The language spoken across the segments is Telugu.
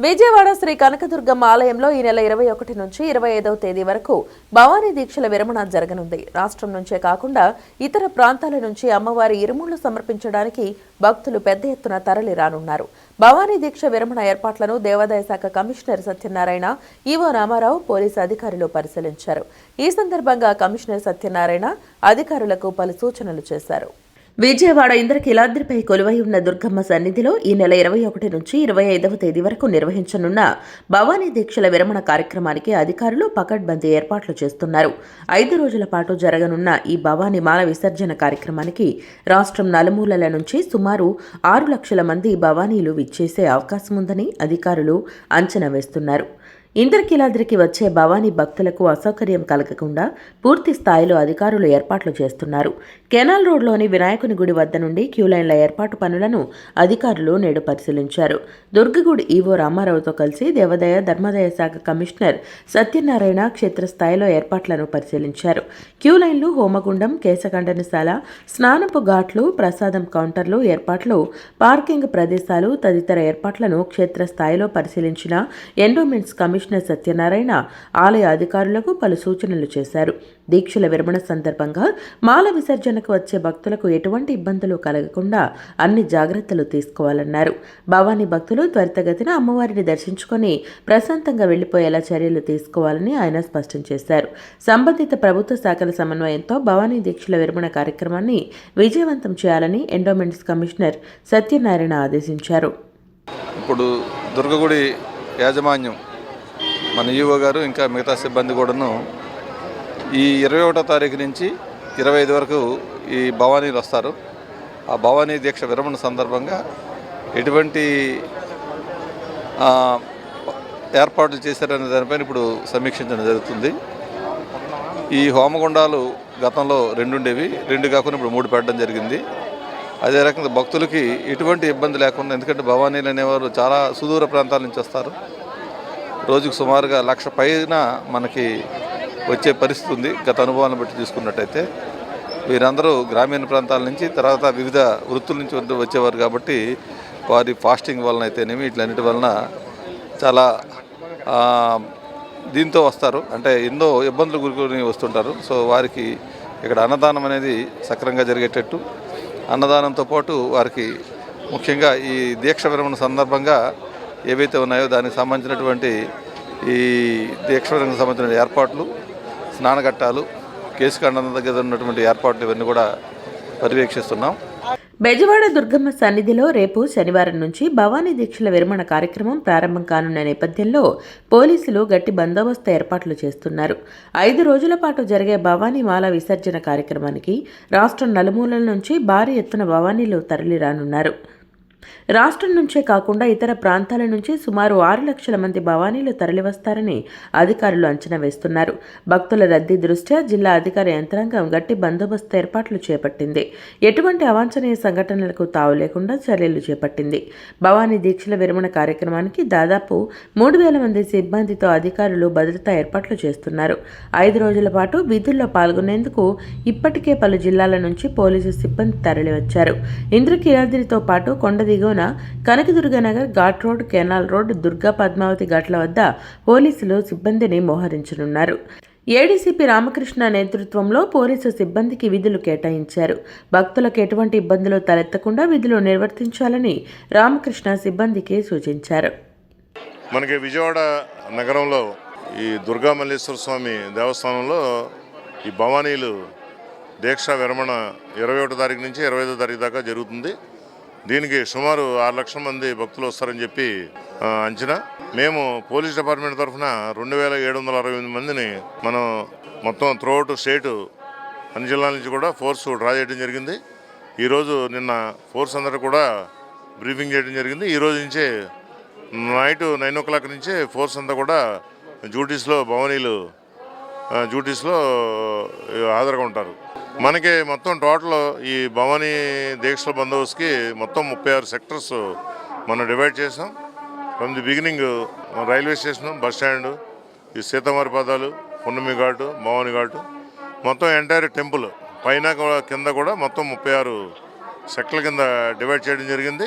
విజయవాడ శ్రీ కనకదుర్గమ్మ ఆలయంలో ఈ నెల ఇరవై ఒకటి నుంచి ఇరవై ఐదవ తేదీ వరకు భవానీ దీక్షల విరమణ జరగనుంది. రాష్ట్రం నుంచే కాకుండా ఇతర ప్రాంతాల నుంచి అమ్మవారి ఇరుముళ్ళు సమర్పించడానికి భక్తులు పెద్ద ఎత్తున తరలి రానున్నారు. భవానీ దీక్ష విరమణ ఏర్పాట్లను దేవాదాయ శాఖ commissioner Satyanarayana EO Ramarao police అధికారులు పరిశీలించారు. ఈ సందర్భంగా కమిషనర్ సత్యనారాయణ అధికారులకు పలు సూచనలు చేశారు. విజయవాడ ఇంద్రకీలాద్రిపై కొలువై ఉన్న దుర్గమ్మ సన్నిధిలో ఈ నెల ఇరవై ఒకటి నుంచి ఇరవై ఐదవ తేదీ వరకు నిర్వహించనున్న భవానీ దీక్షల విరమణ కార్యక్రమానికి అధికారులు పకడ్బందీ ఏర్పాట్లు చేస్తున్నారు. ఐదు రోజుల పాటు జరగనున్న ఈ భవానీ మాల విసర్జన కార్యక్రమానికి రాష్ట్రం నలుమూలల నుంచి సుమారు ఆరు లక్షల మంది భవానీలు విచ్చేసే అవకాశం ఉందని అధికారులు అంచనా వేస్తున్నారు. ఇంద్రకీలాద్రికి వచ్చే భవానీ భక్తులకు అసౌకర్యం కలగకుండా పూర్తి స్థాయిలో అధికారులు ఏర్పాట్లు చేస్తున్నారు. కెనాల్ రోడ్లోని వినాయకుని గుడి వద్ద నుండి క్యూలైన్ల ఏర్పాటు పనులను అధికారులు నేడు పరిశీలించారు. దుర్గగుడి ఈవో రామారావుతో కలిసి దేవాదాయ ధర్మాదాయ శాఖ కమిషనర్ సత్యనారాయణ క్షేత్రస్థాయిలో ఏర్పాట్లను పరిశీలించారు. క్యూలైన్లు హోమగుండం కేశఖండనశాల స్నానపు ఘాట్లు ప్రసాదం కౌంటర్లు ఏర్పాట్లు పార్కింగ్ ప్రదేశాలు తదితర ఏర్పాట్లను క్షేత్రస్థాయిలో పరిశీలించిన ఎండోమెంట్స్ కమిషన్ కమిషనర్ సత్యనారాయణ ఆలయ అధికారులకు పలు సూచనలు చేశారు. దీక్షల విరమణ సందర్భంగా మాల విసర్జనకు వచ్చే భక్తులకు ఎటువంటి ఇబ్బందులు కలగకుండా అన్ని జాగ్రత్తలు తీసుకోవాలన్నారు. భవానీ భక్తులు త్వరితగతిన అమ్మవారిని దర్శించుకొని ప్రశాంతంగా వెళ్ళిపోయేలా చర్యలు తీసుకోవాలని ఆయన స్పష్టం చేశారు. సంబంధిత ప్రభుత్వ శాఖల సమన్వయంతో భవానీ దీక్షల విరమణ కార్యక్రమాన్ని విజయవంతం చేయాలని ఎండోమెంట్స్ కమిషనర్ సత్యనారాయణ ఆదేశించారు. ఇప్పుడు దుర్గగుడి యాజమాన్యం మన ఈవో గారు ఇంకా మిగతా సిబ్బంది కూడాను ఈ ఇరవై ఒకటో తారీఖు నుంచి ఇరవై ఐదు వరకు ఈ భవానీలు వస్తారు. ఆ భవానీ దీక్ష విరమణ సందర్భంగా ఎటువంటి ఏర్పాట్లు చేశారనే దానిపైన ఇప్పుడు సమీక్షించడం జరుగుతుంది. ఈ హోమగుండాలు గతంలో రెండు ఉండేవి రెండు కాకుండా ఇప్పుడు మూడు పెట్టడం జరిగింది. అదే రకంగా భక్తులకి ఎటువంటి ఇబ్బంది లేకుండా ఎందుకంటే భవానీలు అనేవారు చాలా సుదూర ప్రాంతాల నుంచి వస్తారు. రోజుకు సుమారుగా లక్ష పైన మనకి వచ్చే పరిస్థితి ఉంది. గత అనుభవాన్ని బట్టి చూసుకున్నట్టయితే వీరందరూ గ్రామీణ ప్రాంతాల నుంచి తర్వాత వివిధ వృత్తుల నుంచి వచ్చేవారు కాబట్టి వారి ఫాస్టింగ్ వలన అయితేనేమి ఇట్లన్నిటి వలన చాలా దీంతో వస్తారు. అంటే ఎన్నో ఇబ్బందులు గురికొని వస్తుంటారు. సో వారికి ఇక్కడ అన్నదానం అనేది సక్రమంగా జరిగేటట్టు. అన్నదానంతో పాటు వారికి ముఖ్యంగా ఈ దీక్ష విరమణ సందర్భంగా ఏవైతే ఉన్నాయో దానికి సంబంధించినటువంటి ఈ దీక్ష సంబంధించిన ఏర్పాట్లు స్నానఘట్టాలు కేసు ఖండన దగ్గర ఉన్నటువంటి ఏర్పాట్లు ఇవన్నీ కూడా పర్యవేక్షిస్తున్నాం. బెజవాడ దుర్గమ్మ సన్నిధిలో రేపు శనివారం నుంచి భవానీ దీక్షల విరమణ కార్యక్రమం ప్రారంభం కానున్న నేపథ్యంలో పోలీసులు గట్టి బందోబస్తు ఏర్పాట్లు చేస్తున్నారు. ఐదు రోజుల పాటు జరిగే భవానీ మాల విసర్జన కార్యక్రమానికి రాష్ట్రం నలుమూలల నుంచి భారీ ఎత్తున భవానీలు తరలిరానున్నారు. రాష్ట్రం నుంచే కాకుండా ఇతర ప్రాంతాల నుంచి సుమారు ఆరు లక్షల మంది భవానీలు తరలివస్తారని అధికారులు అంచనా వేస్తున్నారు. భక్తుల రద్దీ దృష్ట్యా జిల్లా అధికార యంత్రాంగం గట్టి బందోబస్తు ఏర్పాట్లు చేపట్టింది. ఎటువంటి అవాంఛనీయ సంఘటనలకు తావు లేకుండా చర్యలు చేపట్టింది. భవానీ దీక్షల విరమణ కార్యక్రమానికి దాదాపు మూడు వేల మంది సిబ్బందితో అధికారులు భద్రతా ఏర్పాట్లు చేస్తున్నారు. ఐదు రోజుల పాటు విధుల్లో పాల్గొనేందుకు ఇప్పటికే పలు జిల్లాల నుంచి పోలీసు సిబ్బంది తరలివచ్చారు. ఇంద్రకీలాద్రితో పాటు కొండది దిగువన Kanakadurga Nagar ghat road canal road Durga Padmavathi ఘాట్ల వద్ద పోలీసులు సిబ్బందిని మోహరించనున్నారు. ఏడీసీపీ రామకృష్ణ నేతృత్వంలో పోలీసు సిబ్బందికి విధులు కేటాయించారు. భక్తులకు ఎటువంటి ఇబ్బందులు తలెత్తకుండా విధులు నిర్వర్తించాలని రామకృష్ణ సిబ్బందికి సూచించారు. మనకి విజయవాడ నగరంలో ఈ దుర్గా మల్లేశ్వర స్వామి దేవస్థానంలో ఈ భవానీలు దీక్ష విరమణ ఇరవై ఒకటో తారీఖు నుంచి ఇరవై ఐదో తారీఖు దాకా జరుగుతుంది. దీనికి సుమారు ఆరు లక్షల మంది భక్తులు వస్తారని చెప్పి అంచనా. మేము పోలీస్ డిపార్ట్మెంట్ తరఫున రెండు వేల ఏడు వందల అరవై ఎనిమిది మందిని మనం మొత్తం త్రూఅవుట్ స్టేటు అన్ని జిల్లాల నుంచి కూడా ఫోర్స్ డ్రా చేయడం జరిగింది. ఈరోజు నిన్న ఫోర్స్ అందరూ కూడా బ్రీఫింగ్ చేయడం జరిగింది. ఈరోజు నుంచే నైట్ నైన్ ఓ క్లాక్ నుంచే ఫోర్స్ అంతా కూడా డ్యూటీస్లో భవనీలు డ్యూటీస్లో హాజరుగా ఉంటారు. మనకి మొత్తం టోటల్ ఈ భవానీ దీక్షల బందోబస్తుకి మొత్తం ముప్పై ఆరు సెక్టర్స్ మనం డివైడ్ చేసాం. From the beginning railway station bus stand ఈ సీతమారి పదాలు పున్నమి ఘాటు భవాని ఘాటు మొత్తం ఎంటైర్ టెంపుల్ పైన కింద కూడా మొత్తం ముప్పై ఆరు సెక్టర్ల కింద డివైడ్ చేయడం జరిగింది.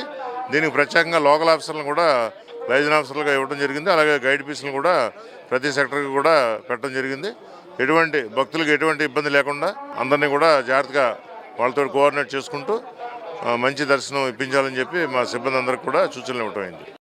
దీనికి ప్రత్యేకంగా లోకల్ ఆఫీసర్లను కూడా లైజన్ ఆఫీసర్లుగా ఇవ్వడం జరిగింది. అలాగే గైడ్ పీసులు కూడా ప్రతి సెక్టర్కి కూడా పెట్టడం జరిగింది. ఎటువంటి భక్తులకు ఎటువంటి ఇబ్బంది లేకుండా అందరినీ కూడా జాగ్రత్తగా వాళ్ళతో కోఆర్డినేట్ చేసుకుంటూ మంచి దర్శనం ఇప్పించాలని చెప్పి మా సిబ్బంది అందరికి కూడా సూచనలు ఇవ్వటమైంది